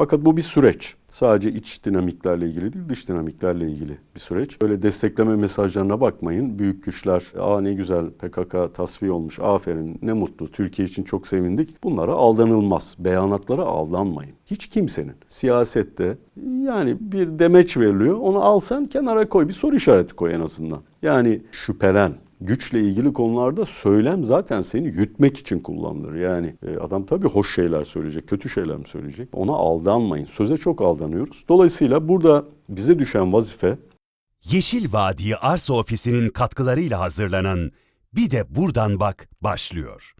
Fakat bu bir süreç. Sadece iç dinamiklerle ilgili değil, dış dinamiklerle ilgili bir süreç. Öyle destekleme mesajlarına bakmayın. Büyük güçler, aa ne güzel PKK tasfiye olmuş, aferin, ne mutlu, Türkiye için çok sevindik. Bunlara aldanılmaz. Beyanatlara aldanmayın. Hiç kimsenin siyasette yani bir demeç veriliyor, onu al sen kenara koy, bir soru işareti koy en azından. Yani şüphelen, güçle ilgili konularda söylem zaten seni yutmak için kullanılır. Yani e, adam tabii hoş şeyler söyleyecek, kötü şeyler mi söyleyecek? Ona aldanmayın. Söze çok aldanıyoruz. Dolayısıyla burada bize düşen vazife Yeşil Vadi Arsa Ofisi'nin katkılarıyla hazırlanan Bir de Buradan Bak başlıyor.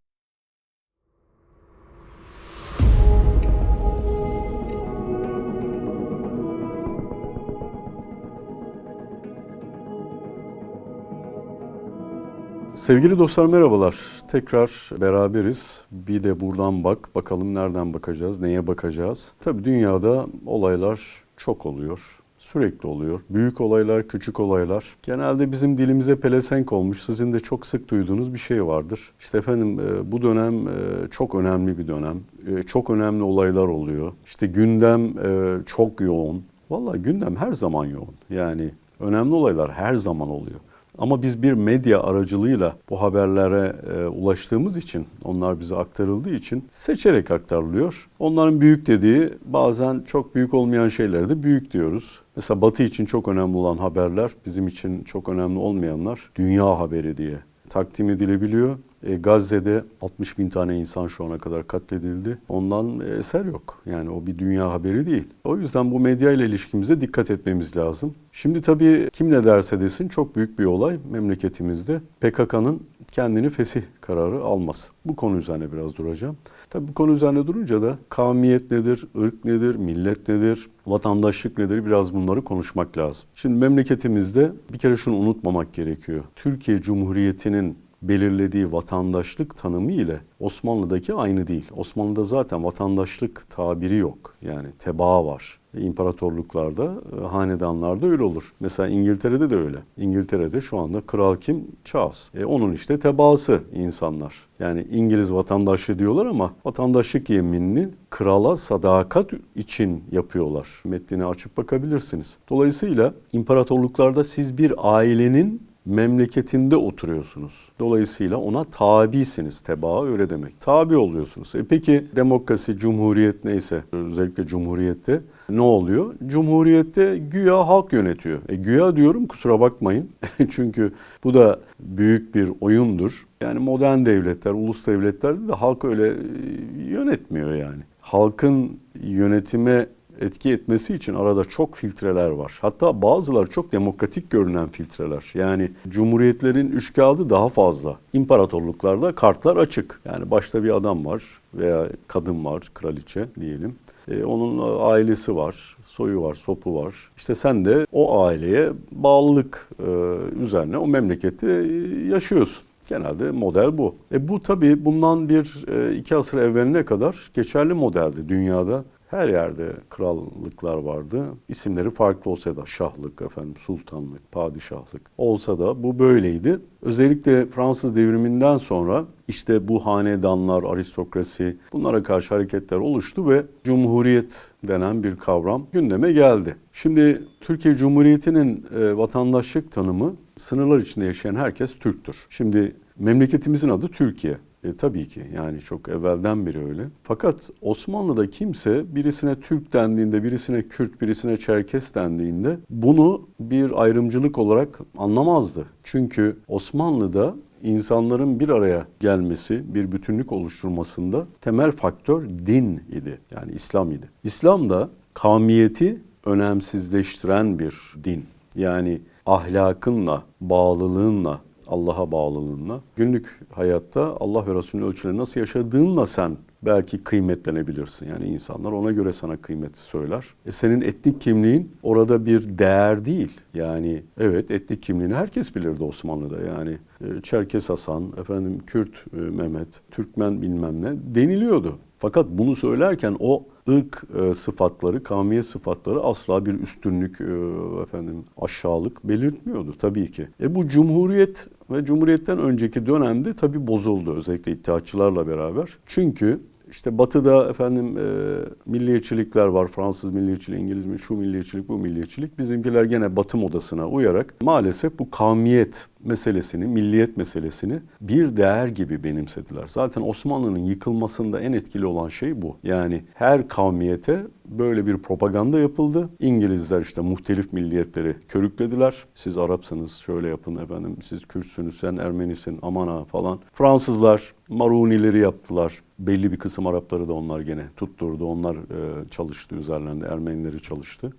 Sevgili dostlar merhabalar. Tekrar beraberiz. Bir de buradan bak. Bakalım nereden bakacağız, neye bakacağız. Tabii dünyada olaylar çok oluyor. Sürekli oluyor. Büyük olaylar, küçük olaylar. Genelde bizim dilimize pelesenk olmuş. Sizin de çok sık duyduğunuz bir şey vardır. İşte efendim e, bu dönem e, çok önemli bir dönem. E, Çok önemli olaylar oluyor. İşte gündem çok yoğun. Vallahi gündem her zaman yoğun. Yani önemli olaylar her zaman oluyor. Ama biz bir medya aracılığıyla bu haberlere e, ulaştığımız için, onlar bize aktarıldığı için seçerek aktarılıyor. Onların büyük dediği bazen çok büyük olmayan şeyleri de büyük diyoruz. Mesela Batı için çok önemli olan haberler, bizim için çok önemli olmayanlar dünya haberi diye takdim edilebiliyor. E, Gazze'de 60 bin tane insan şu ana kadar katledildi. Ondan e, eser yok. Yani o bir dünya haberi değil. O yüzden bu medya ile ilişkimize dikkat etmemiz lazım. Şimdi tabii kim ne derse desin çok büyük bir olay memleketimizde. PKK'nın kendini fesih kararı alması. Bu konu üzerine biraz duracağım. Tabii bu konu üzerine durunca da kavmiyet nedir, ırk nedir, millet nedir, vatandaşlık nedir biraz bunları konuşmak lazım. Şimdi memleketimizde bir kere şunu unutmamak gerekiyor. Türkiye Cumhuriyeti'nin belirlediği vatandaşlık tanımı ile Osmanlı'daki aynı değil. Osmanlı'da zaten vatandaşlık tabiri yok. Yani tebaa var. İmparatorluklarda, e, hanedanlarda öyle olur. Mesela İngiltere'de de öyle. İngiltere'de şu anda kral kim? Charles. E, onun işte tebaası insanlar. Yani İngiliz vatandaşı diyorlar ama vatandaşlık yeminini krala sadakat için yapıyorlar. Metnini açıp bakabilirsiniz. Dolayısıyla imparatorluklarda siz bir ailenin memleketinde oturuyorsunuz. Dolayısıyla ona tabisiniz. Tebaa öyle demek. Tabi oluyorsunuz. E peki demokrasi, cumhuriyet neyse özellikle cumhuriyette ne oluyor? Cumhuriyette güya halk yönetiyor. E güya diyorum kusura bakmayın. Çünkü bu da büyük bir oyundur. Yani modern devletler, ulus devletlerde de halk öyle e, yönetmiyor yani. Halkın yönetime etki etmesi için arada çok filtreler var. Hatta bazıları çok demokratik görünen filtreler. Yani cumhuriyetlerin üç kağıdı daha fazla. İmparatorluklarda kartlar açık. Yani başta bir adam var veya kadın var, kraliçe diyelim. E, onun ailesi var, soyu var, sopu var. İşte sen de o aileye bağlılık e, üzerine o memlekette yaşıyorsun. Genelde model bu. E bu tabii bundan bir e, iki asır evveline kadar geçerli modeldi dünyada. Her yerde krallıklar vardı. İsimleri farklı olsa da şahlık, efendim sultanlık, padişahlık olsa da bu böyleydi. Özellikle Fransız devriminden sonra işte bu hanedanlar, aristokrasi bunlara karşı hareketler oluştu ve cumhuriyet denen bir kavram gündeme geldi. Şimdi Türkiye Cumhuriyeti'nin e, vatandaşlık tanımı sınırlar içinde yaşayan herkes Türktür. Şimdi memleketimizin adı Türkiye. E, tabii ki yani çok evvelden beri öyle. Fakat Osmanlı'da kimse birisine Türk dendiğinde, birisine Kürt, birisine Çerkes dendiğinde bunu bir ayrımcılık olarak anlamazdı. Çünkü Osmanlı'da insanların bir araya gelmesi, bir bütünlük oluşturmasında temel faktör din idi. Yani İslam idi. İslam da kavmiyeti önemsizleştiren bir din. Yani ahlakınla, bağlılığınla, Allah'a bağlılığınla, günlük hayatta Allah ve Resulünün ölçüleri nasıl yaşadığınla sen belki kıymetlenebilirsin. Yani insanlar ona göre sana kıymet söyler. E senin etnik kimliğin orada bir değer değil. Yani evet etnik kimliğini herkes bilirdi Osmanlı'da. Yani e, Çerkes Hasan, efendim Kürt e, Mehmet, Türkmen bilmem ne deniliyordu. Fakat bunu söylerken o ırk e, sıfatları, kavmiyet sıfatları asla bir üstünlük, e, efendim aşağılık belirtmiyordu tabii ki. E bu cumhuriyet ve cumhuriyetten önceki dönemde tabii bozuldu özellikle İttihatçılarla beraber. Çünkü işte batıda efendim e, milliyetçilikler var. Fransız milliyetçiliği, İngiliz milliyetçiliği, şu milliyetçilik, bu milliyetçilik. Bizimkiler gene batı modasına uyarak maalesef bu kavmiyet meselesini, milliyet meselesini bir değer gibi benimsediler. Zaten Osmanlı'nın yıkılmasında en etkili olan şey bu. Yani her kavmiyete böyle bir propaganda yapıldı. İngilizler işte muhtelif milliyetleri körüklediler. Siz Arapsınız, şöyle yapın efendim. Siz Kürtsünüz, sen Ermenisin, aman ha falan. Fransızlar Marunileri yaptılar. Belli bir kısım Arapları da onlar gene tutturdu. Onlar e, çalıştı üzerlerinde. Ermenileri çalıştı.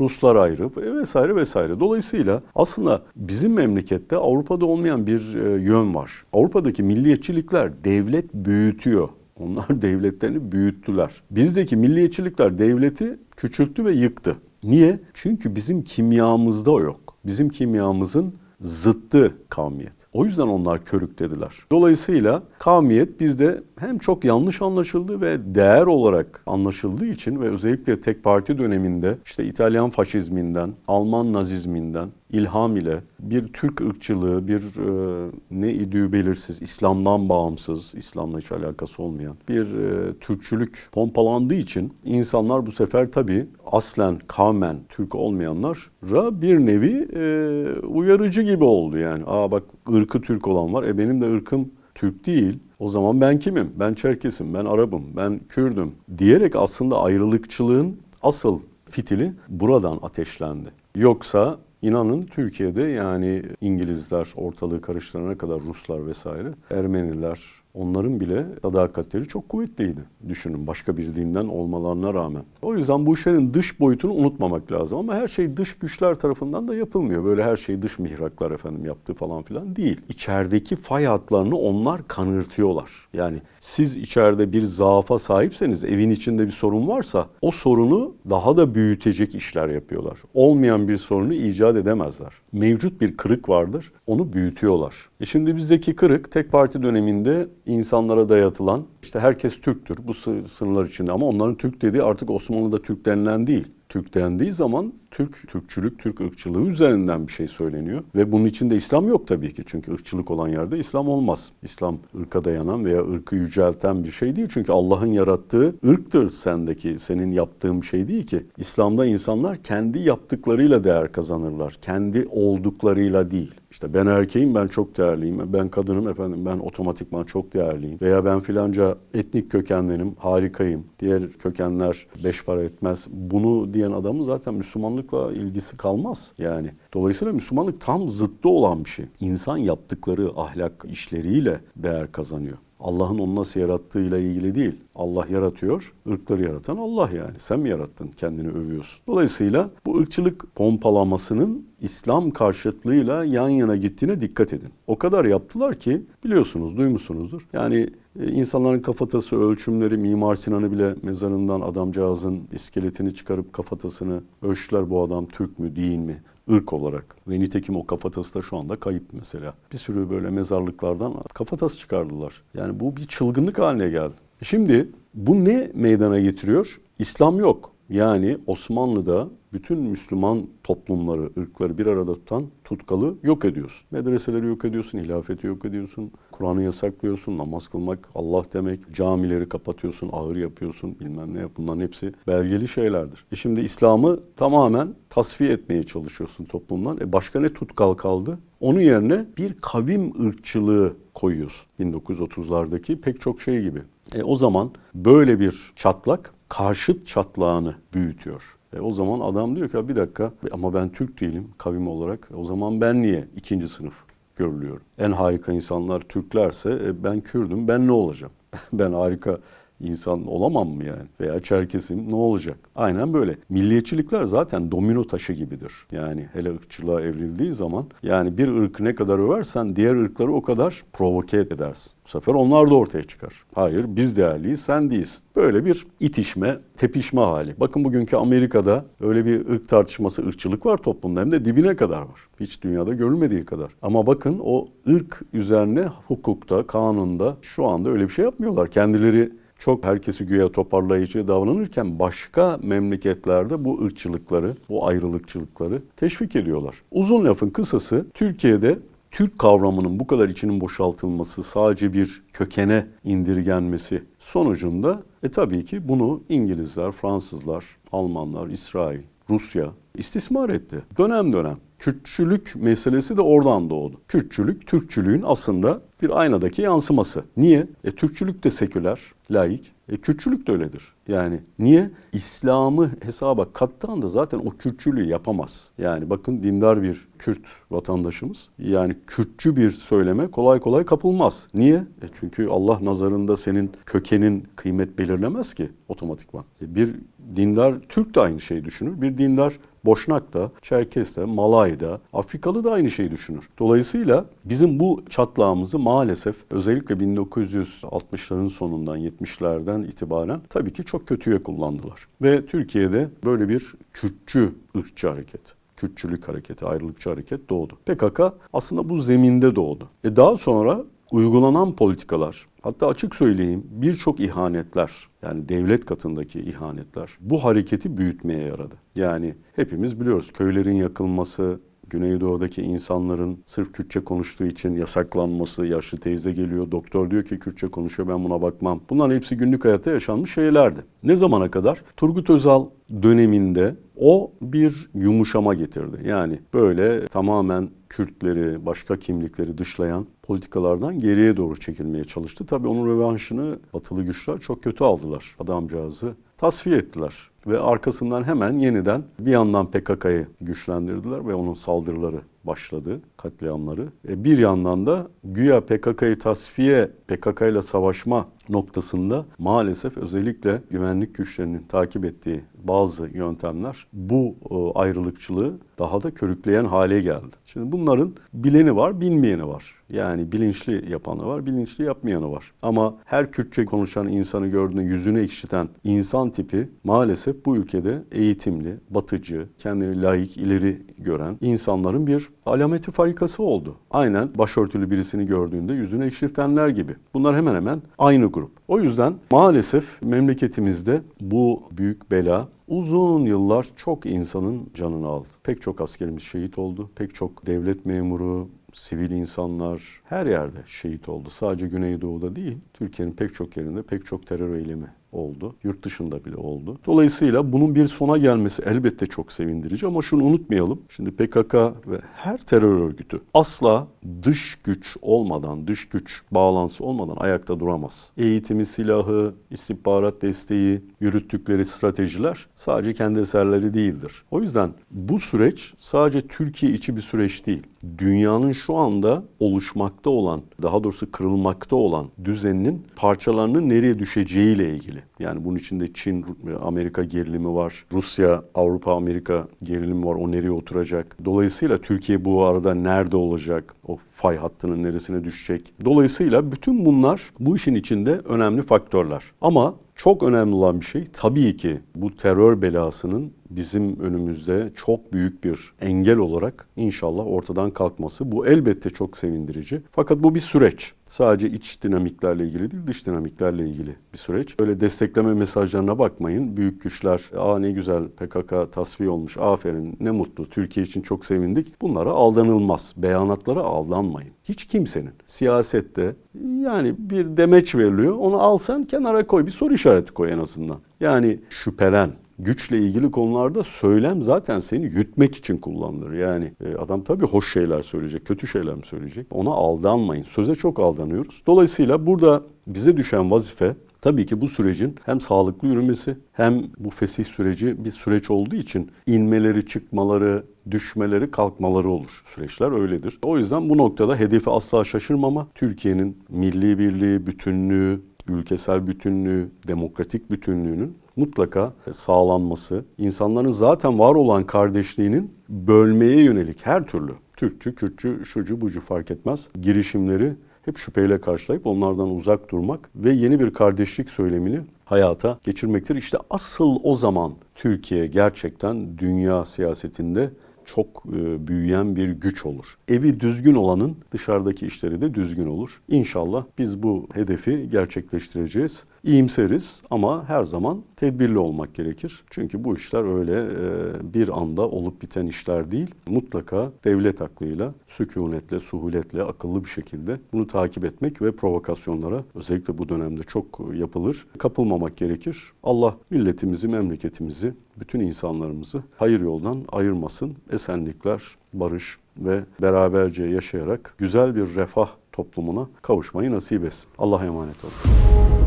Ruslar ayrı vesaire vesaire. Dolayısıyla aslında bizim memlekette Avrupa'da olmayan bir e, yön var. Avrupa'daki milliyetçilikler devlet büyütüyor. Onlar devletlerini büyüttüler. Bizdeki milliyetçilikler devleti küçülttü ve yıktı. Niye? Çünkü bizim kimyamızda yok. Bizim kimyamızın zıttı kavmiyet. O yüzden onlar körük dediler. Dolayısıyla kavmiyet bizde hem çok yanlış anlaşıldı ve değer olarak anlaşıldığı için ve özellikle tek parti döneminde işte İtalyan faşizminden, Alman nazizminden ilham ile bir Türk ırkçılığı, bir e, ne idüğü belirsiz, İslam'dan bağımsız, İslam'la hiç alakası olmayan bir e, Türkçülük pompalandığı için insanlar bu sefer tabii aslen kavmen Türk olmayanlara bir nevi e, uyarıcı gibi oldu yani. Aa bak ırkı Türk olan var, e benim de ırkım Türk değil. O zaman ben kimim? Ben Çerkesim, ben Arap'ım, ben Kürdüm diyerek aslında ayrılıkçılığın asıl fitili buradan ateşlendi. Yoksa inanın Türkiye'de yani İngilizler ortalığı karıştırana kadar Ruslar vesaire, Ermeniler onların bile sadakatleri çok kuvvetliydi. Düşünün başka bir dinden olmalarına rağmen. O yüzden bu işlerin dış boyutunu unutmamak lazım ama her şey dış güçler tarafından da yapılmıyor. Böyle her şey dış mihraklar efendim yaptı falan filan değil. İçerideki fay hatlarını onlar kanırtıyorlar. Yani siz içeride bir zaafa sahipseniz, evin içinde bir sorun varsa o sorunu daha da büyütecek işler yapıyorlar. Olmayan bir sorunu icat edemezler. Mevcut bir kırık vardır, onu büyütüyorlar. E şimdi bizdeki kırık tek parti döneminde insanlara dayatılan, işte herkes Türktür bu sı- sınırlar içinde ama onların Türk dediği artık Osmanlı'da Türk denilen değil. Türk dendiği zaman Türk, Türkçülük, Türk ırkçılığı üzerinden bir şey söyleniyor. Ve bunun içinde İslam yok tabii ki. Çünkü ırkçılık olan yerde İslam olmaz. İslam ırka dayanan veya ırkı yücelten bir şey değil. Çünkü Allah'ın yarattığı ırktır sendeki. Senin yaptığın şey değil ki. İslam'da insanlar kendi yaptıklarıyla değer kazanırlar. Kendi olduklarıyla değil. İşte ben erkeğim ben çok değerliyim. Ben kadınım efendim ben otomatikman çok değerliyim. Veya ben filanca etnik kökenlerim harikayım. Diğer kökenler beş para etmez. Bunu diyen adamın zaten Müslümanlıkla ilgisi kalmaz. Yani dolayısıyla Müslümanlık tam zıttı olan bir şey. İnsan yaptıkları ahlak işleriyle değer kazanıyor. Allah'ın onu nasıl yarattığıyla ilgili değil. Allah yaratıyor, ırkları yaratan Allah yani. Sen mi yarattın, kendini övüyorsun. Dolayısıyla bu ırkçılık pompalamasının İslam karşıtlığıyla yan yana gittiğine dikkat edin. O kadar yaptılar ki biliyorsunuz, duymuşsunuzdur. Yani e, insanların kafatası ölçümleri, Mimar Sinan'ı bile mezarından adamcağızın iskeletini çıkarıp kafatasını ölçtüler bu adam Türk mü değil mi? Irk olarak. Ve nitekim o kafatası da şu anda kayıp mesela. Bir sürü böyle mezarlıklardan kafatası çıkardılar. Yani bu bir çılgınlık haline geldi. Şimdi bu ne meydana getiriyor? İslam yok. Yani Osmanlı'da bütün Müslüman toplumları, ırkları bir arada tutan tutkalı yok ediyorsun. Medreseleri yok ediyorsun, hilafeti yok ediyorsun, Kur'an'ı yasaklıyorsun, namaz kılmak Allah demek, camileri kapatıyorsun, ağır yapıyorsun, bilmem ne yap. Bunların hepsi belgeli şeylerdir. E şimdi İslam'ı tamamen tasfiye etmeye çalışıyorsun toplumdan. E başka ne tutkal kaldı? Onun yerine bir kavim ırkçılığı koyuyorsun. 1930'lardaki pek çok şey gibi. E o zaman böyle bir çatlak karşıt çatlağını büyütüyor. E o zaman adam diyor ki bir dakika ama ben Türk değilim kavim olarak. O zaman ben niye ikinci sınıf görülüyorum? En harika insanlar Türklerse e, ben Kürdüm ben ne olacağım? ben harika insan olamam mı yani? Veya Çerkesim ne olacak? Aynen böyle. Milliyetçilikler zaten domino taşı gibidir. Yani hele ırkçılığa evrildiği zaman yani bir ırkı ne kadar översen diğer ırkları o kadar provoke edersin. Bu sefer onlar da ortaya çıkar. Hayır biz değerliyiz sen değilsin. Böyle bir itişme, tepişme hali. Bakın bugünkü Amerika'da öyle bir ırk tartışması, ırkçılık var toplumda hem de dibine kadar var. Hiç dünyada görülmediği kadar. Ama bakın o ırk üzerine hukukta, kanunda şu anda öyle bir şey yapmıyorlar. Kendileri çok herkesi güya toparlayıcı davranırken başka memleketlerde bu ırkçılıkları, bu ayrılıkçılıkları teşvik ediyorlar. Uzun lafın kısası Türkiye'de Türk kavramının bu kadar içinin boşaltılması, sadece bir kökene indirgenmesi sonucunda e tabii ki bunu İngilizler, Fransızlar, Almanlar, İsrail, Rusya istismar etti. Dönem dönem. Kürtçülük meselesi de oradan doğdu. Kürtçülük, Türkçülüğün aslında bir aynadaki yansıması. Niye? E, Türkçülük de seküler, laik. E, Kürtçülük de öyledir. Yani niye? İslam'ı hesaba kattığı anda zaten o Kürtçülüğü yapamaz. Yani bakın dindar bir Kürt vatandaşımız. Yani Kürtçü bir söyleme kolay kolay kapılmaz. Niye? E çünkü Allah nazarında senin kökenin kıymet belirlemez ki otomatikman. E, bir dindar Türk de aynı şeyi düşünür. Bir dindar Boşnak da, Çerkes de, Malay da, Afrikalı da aynı şeyi düşünür. Dolayısıyla bizim bu çatlağımızı maalesef özellikle 1960'ların sonundan 70'lerden itibaren tabii ki çok kötüye kullandılar. Ve Türkiye'de böyle bir Kürtçü ırkçı hareket. Kürtçülük hareketi, ayrılıkçı hareket doğdu. PKK aslında bu zeminde doğdu. E daha sonra uygulanan politikalar, hatta açık söyleyeyim birçok ihanetler, yani devlet katındaki ihanetler bu hareketi büyütmeye yaradı. Yani hepimiz biliyoruz köylerin yakılması, Güneydoğu'daki insanların sırf Kürtçe konuştuğu için yasaklanması, yaşlı teyze geliyor, doktor diyor ki Kürtçe konuşuyor ben buna bakmam. Bunların hepsi günlük hayatta yaşanmış şeylerdi. Ne zamana kadar? Turgut Özal döneminde o bir yumuşama getirdi. Yani böyle tamamen Kürtleri, başka kimlikleri dışlayan politikalardan geriye doğru çekilmeye çalıştı. Tabii onun rövanşını batılı güçler çok kötü aldılar. Adamcağızı tasfiye ettiler. Ve arkasından hemen yeniden bir yandan PKK'yı güçlendirdiler ve onun saldırıları başladı, katliamları. E bir yandan da güya PKK'yı tasfiye, PKK ile savaşma noktasında maalesef özellikle güvenlik güçlerinin takip ettiği bazı yöntemler bu e, ayrılıkçılığı daha da körükleyen hale geldi. Şimdi bunların bileni var, bilmeyeni var. Yani bilinçli yapanı var, bilinçli yapmayanı var. Ama her Kürtçe konuşan insanı gördüğünde yüzünü ekşiten insan tipi maalesef bu ülkede eğitimli, batıcı, kendini layık, ileri gören insanların bir alameti farikası oldu. Aynen başörtülü birisini gördüğünde yüzünü ekşiltenler gibi. Bunlar hemen hemen aynı grup. O yüzden maalesef memleketimizde bu büyük bela uzun yıllar çok insanın canını aldı. Pek çok askerimiz şehit oldu. Pek çok devlet memuru, sivil insanlar her yerde şehit oldu. Sadece Güneydoğu'da değil, Türkiye'nin pek çok yerinde pek çok terör eylemi oldu. Yurt dışında bile oldu. Dolayısıyla bunun bir sona gelmesi elbette çok sevindirici ama şunu unutmayalım. Şimdi PKK ve her terör örgütü asla dış güç olmadan, dış güç bağlantısı olmadan ayakta duramaz. Eğitimi, silahı, istihbarat desteği, yürüttükleri stratejiler sadece kendi eserleri değildir. O yüzden bu süreç sadece Türkiye içi bir süreç değil. Dünyanın şu anda oluşmakta olan, daha doğrusu kırılmakta olan düzeninin parçalarının nereye düşeceğiyle ilgili. Yani bunun içinde Çin, Amerika gerilimi var. Rusya, Avrupa, Amerika gerilimi var. O nereye oturacak? Dolayısıyla Türkiye bu arada nerede olacak? O fay hattının neresine düşecek? Dolayısıyla bütün bunlar bu işin içinde önemli faktörler. Ama çok önemli olan bir şey tabii ki bu terör belasının bizim önümüzde çok büyük bir engel olarak inşallah ortadan kalkması. Bu elbette çok sevindirici. Fakat bu bir süreç. Sadece iç dinamiklerle ilgili değil, dış dinamiklerle ilgili bir süreç. Öyle destekleme mesajlarına bakmayın. Büyük güçler, aa ne güzel PKK tasfiye olmuş, aferin ne mutlu, Türkiye için çok sevindik. Bunlara aldanılmaz. Beyanatlara aldanmayın. Hiç kimsenin siyasette yani bir demeç veriliyor. Onu al sen kenara koy. Bir soru işareti koy en azından. Yani şüphelen, güçle ilgili konularda söylem zaten seni yutmak için kullanılır. Yani e, adam tabii hoş şeyler söyleyecek, kötü şeyler mi söyleyecek? Ona aldanmayın. Söze çok aldanıyoruz. Dolayısıyla burada bize düşen vazife Tabii ki bu sürecin hem sağlıklı yürümesi hem bu fesih süreci bir süreç olduğu için inmeleri, çıkmaları, düşmeleri, kalkmaları olur. Süreçler öyledir. O yüzden bu noktada hedefi asla şaşırmama, Türkiye'nin milli birliği, bütünlüğü, ülkesel bütünlüğü, demokratik bütünlüğünün mutlaka sağlanması, insanların zaten var olan kardeşliğinin bölmeye yönelik her türlü Türkçü, Kürtçü, şucu, bucu fark etmez girişimleri hep şüpheyle karşılayıp onlardan uzak durmak ve yeni bir kardeşlik söylemini hayata geçirmektir. İşte asıl o zaman Türkiye gerçekten dünya siyasetinde çok e, büyüyen bir güç olur. Evi düzgün olanın dışarıdaki işleri de düzgün olur. İnşallah biz bu hedefi gerçekleştireceğiz. iyimseriz ama her zaman tedbirli olmak gerekir. Çünkü bu işler öyle e, bir anda olup biten işler değil. Mutlaka devlet aklıyla, sükunetle, suhuletle, akıllı bir şekilde bunu takip etmek ve provokasyonlara özellikle bu dönemde çok yapılır. Kapılmamak gerekir. Allah milletimizi, memleketimizi, bütün insanlarımızı hayır yoldan ayırmasın. Esenlikler, barış ve beraberce yaşayarak güzel bir refah toplumuna kavuşmayı nasip etsin. Allah'a emanet olun.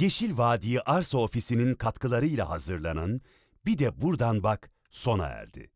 Yeşil Vadi Arsa Ofisi'nin katkılarıyla hazırlanan Bir de Buradan Bak sona erdi.